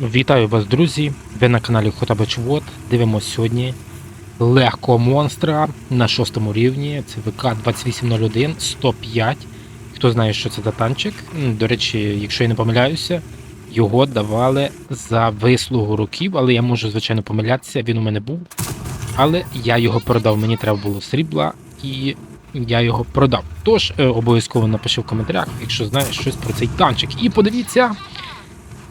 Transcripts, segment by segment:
Вітаю вас, друзі! Ви на каналі Хотабачвод. Дивимося сьогодні легкого монстра на шостому рівні. Це ВК 2801 105. Хто знає, що це за танчик. До речі, якщо я не помиляюся, його давали за вислугу років, але я можу, звичайно, помилятися, він у мене був. Але я його продав, мені треба було срібла і я його продав. Тож е, обов'язково напиши в коментарях, якщо знаєш щось про цей танчик. І подивіться,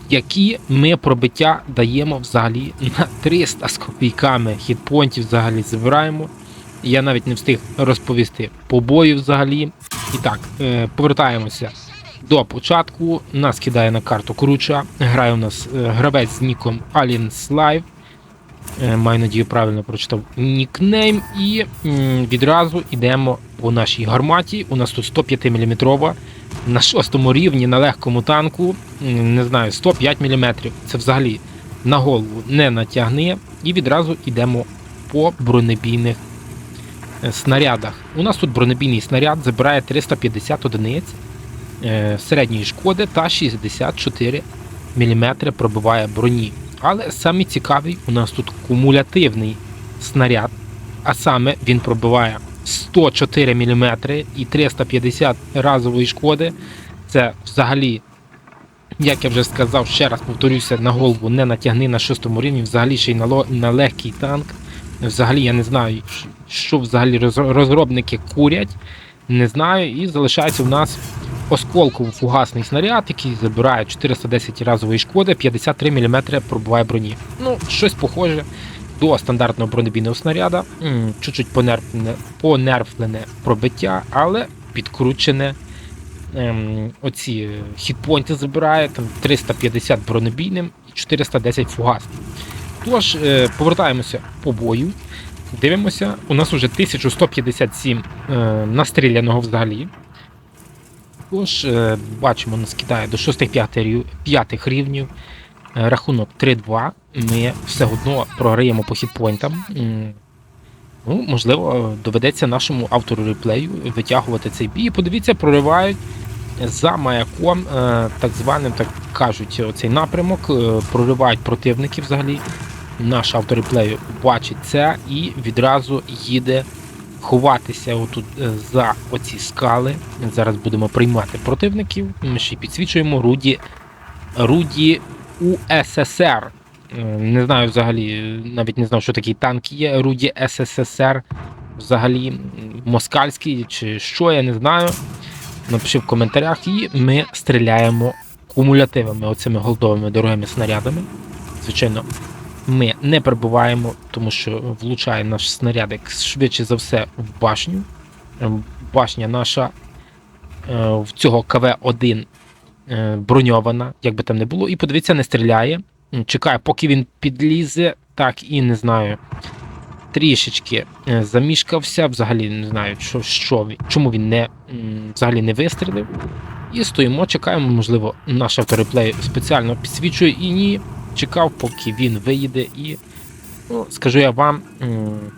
які ми пробиття даємо взагалі на 300 з копійками. Хітпонтів взагалі збираємо. Я навіть не встиг розповісти побої взагалі. І так, е, повертаємося до початку. Нас кидає на карту Круча. Грає у нас е, гравець з ніком Aliens Live. Е, Маю надію, правильно прочитав нікнейм. І відразу йдемо по нашій гарматі. У нас тут 105 мм на шостому рівні на легкому танку, не знаю, 105 мм. Це взагалі на голову не натягне. І відразу йдемо по бронебійних е, снарядах. У нас тут бронебійний снаряд забирає 350 одиниць е, середньої шкоди та 64 мм пробиває броні. Але саме цікавий у нас тут кумулятивний снаряд, а саме він пробиває 104 мм і 350 разової шкоди. Це взагалі, як я вже сказав, ще раз повторюся, на голову не натягни на шостому рівні, взагалі ще й на, на легкий танк. Взагалі я не знаю, що взагалі роз- розробники курять. Не знаю, і залишається в нас осколково-фугасний снаряд, який забирає 410 разової шкоди, 53 мм пробиває броні. Ну, щось похоже до стандартного бронебійного снаряда. Чуть-чуть понерфлене, понерфлене пробиття, але підкручене. Ем, оці хітпойнти забирає, там 350 бронебійним і 410 фугасним. Тож, е, повертаємося по бою. Дивимося, у нас уже 1157 е, настріляного взагалі. Тож, е, бачимо, нас кидає до 6-5 рівнів. Е, Рахунок 3-2. Ми все одно програємо по хітпойнтам. Ну, можливо, доведеться нашому автору реплею витягувати цей бій. Подивіться, проривають за маяком, е, так званим, так кажуть, цей напрямок, е, проривають противників взагалі. Наш автор реплею бачить це і відразу їде ховатися отут за оці скали. Зараз будемо приймати противників. Ми ще підсвічуємо Руді, Руді УССР. Е, Не знаю взагалі, навіть не знав, що такий танк є. Руді СССР. Взагалі, москальський чи що, я не знаю. Напиши в коментарях, і ми стріляємо кумулятивами, оцими голдовими дорогими снарядами. Звичайно, ми не перебуваємо, тому що влучає наш снарядик швидше за все в башню. Е, Башня наша е, в цього КВ-1 е, броньована, як би там не було, і подивіться, не стріляє. Чекає, поки він підлізе, так і не знаю. Трішечки е, замішкався, взагалі не знаю, що, що чому він не, взагалі не вистрілив. І стоїмо, чекаємо, можливо, наш автореплей спеціально підсвічує і ні. Чекав, поки він виїде, і ну, скажу я вам,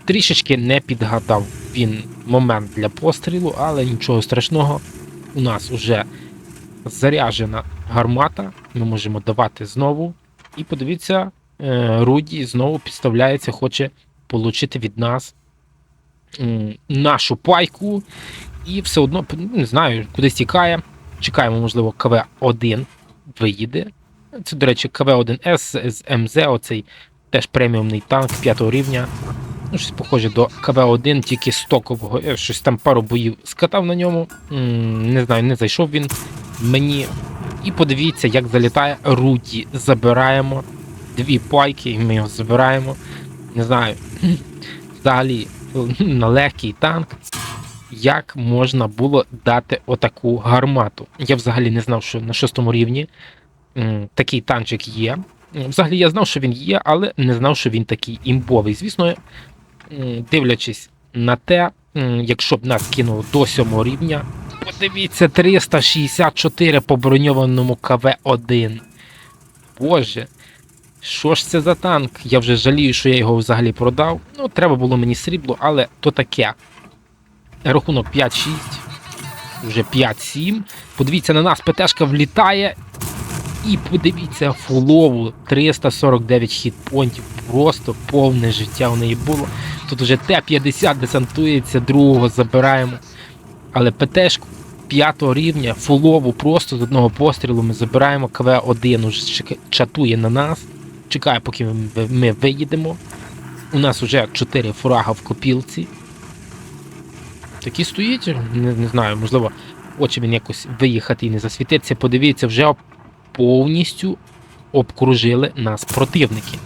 трішечки не підгадав він момент для пострілу, але нічого страшного. У нас вже заряджена гармата. Ми можемо давати знову. І подивіться, е, Руді знову підставляється, хоче отримати від нас нашу пайку. І все одно, ну, не знаю, кудись тікає. Чекаємо, можливо, КВ-1 виїде. Це, до речі, КВ-1С з МЗ, оцей теж преміумний танк 5 рівня. Ну, щось похоже до КВ-1, тільки стокового. Я щось там пару боїв скатав на ньому. Не знаю, не зайшов він мені. І подивіться, як залітає Руді. Забираємо дві пайки, і ми його забираємо. Не знаю, взагалі на легкий танк. Як можна було дати отаку гармату? Я взагалі не знав, що на шостому рівні такий танчик є. Взагалі я знав, що він є, але не знав, що він такий імбовий. Звісно, дивлячись на те, якщо б нас кинуло до сьомого рівня, подивіться, 364 по броньованому КВ-1. Боже, що ж це за танк? Я вже жалію, що я його взагалі продав. Ну, треба було мені срібло, але то таке. Рахунок 5-6. Вже 5-7. Подивіться на нас, ПТшка влітає. І подивіться фулову 349 хітпонтів. Просто повне життя у неї було. Тут уже Т-50 десантується, другого забираємо. Але ПТшку 5 рівня, фулову, просто з одного пострілу ми забираємо. КВ-1 уже чатує на нас. Чекає, поки ми, виїдемо. У нас вже 4 фрага в копілці. Такі стоїть, не, не знаю, можливо, хоче він якось виїхати і не засвітитися. Подивіться, вже повністю обкружили нас противники.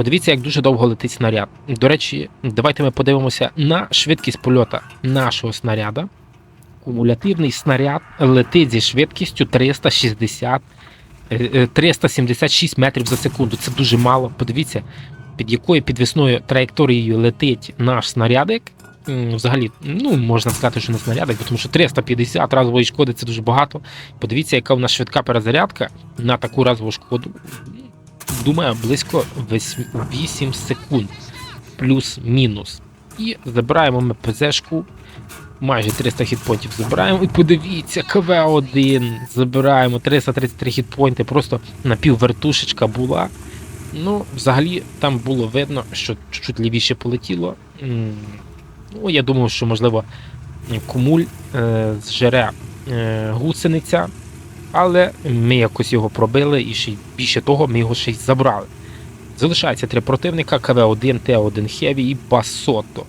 Подивіться, як дуже довго летить снаряд. До речі, давайте ми подивимося на швидкість польота нашого снаряда. Кумулятивний снаряд летить зі швидкістю 360, е, е, 376 метрів за секунду. Це дуже мало. Подивіться, під якою підвісною траєкторією летить наш снарядик. Взагалі, ну можна сказати, що не снарядик, тому що 350 разової шкоди це дуже багато. Подивіться, яка в нас швидка перезарядка на таку разову шкоду. Думаю, близько 8 секунд. Плюс-мінус. І забираємо ми ПЗшку. Майже 300 хітпонтів забираємо. І подивіться, КВ-1. Забираємо 333 хітпойнти. Просто напіввертушечка була. Ну, взагалі, там було видно, що чуть-чуть лівіше полетіло. Ну, я думав, що можливо кумуль е, зжере е, гусениця, але ми якось його пробили і ще більше того, ми його ще й забрали. Залишається три противника: КВ-1, Т1 Heavy і Басото.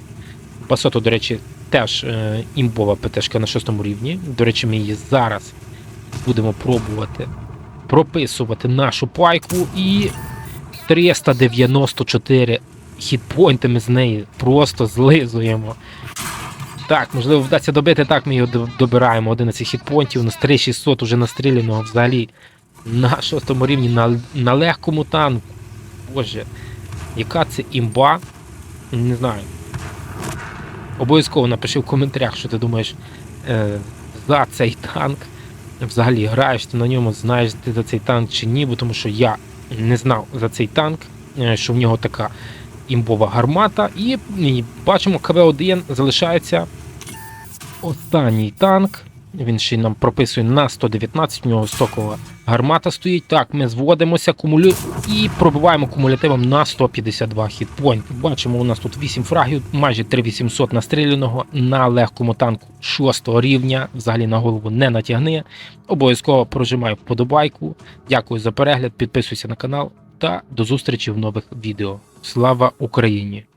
Басото, до речі, теж е, імбова ПТшка на шостому рівні. До речі, ми її зараз будемо пробувати прописувати нашу пайку і 394 хітпойнти ми з неї просто злизуємо. Так, можливо, вдасться добити, так ми його до- добираємо. 11 хітпойнтів, у нас 3600 уже настріляного взагалі на шостому рівні на, на легкому танку. Боже, яка це імба? Не знаю. Обов'язково напиши в коментарях, що ти думаєш е, за цей танк. Взагалі граєш ти на ньому, знаєш ти за цей танк чи ні, бо тому що я не знав за цей танк, е, що в нього така імбова гармата. І бачимо, КВ-1 залишається останній танк. Він ще нам прописує на 119, в нього стокова гармата стоїть. Так, ми зводимося кумулю... і пробиваємо кумулятивом на 152 хітпойнт. Бачимо, у нас тут 8 фрагів, майже 3800 настріляного на легкому танку 6 рівня. Взагалі на голову не натягни. Обов'язково прожимаю вподобайку. Дякую за перегляд, підписуйся на канал та до зустрічі в нових відео. Слава Україні!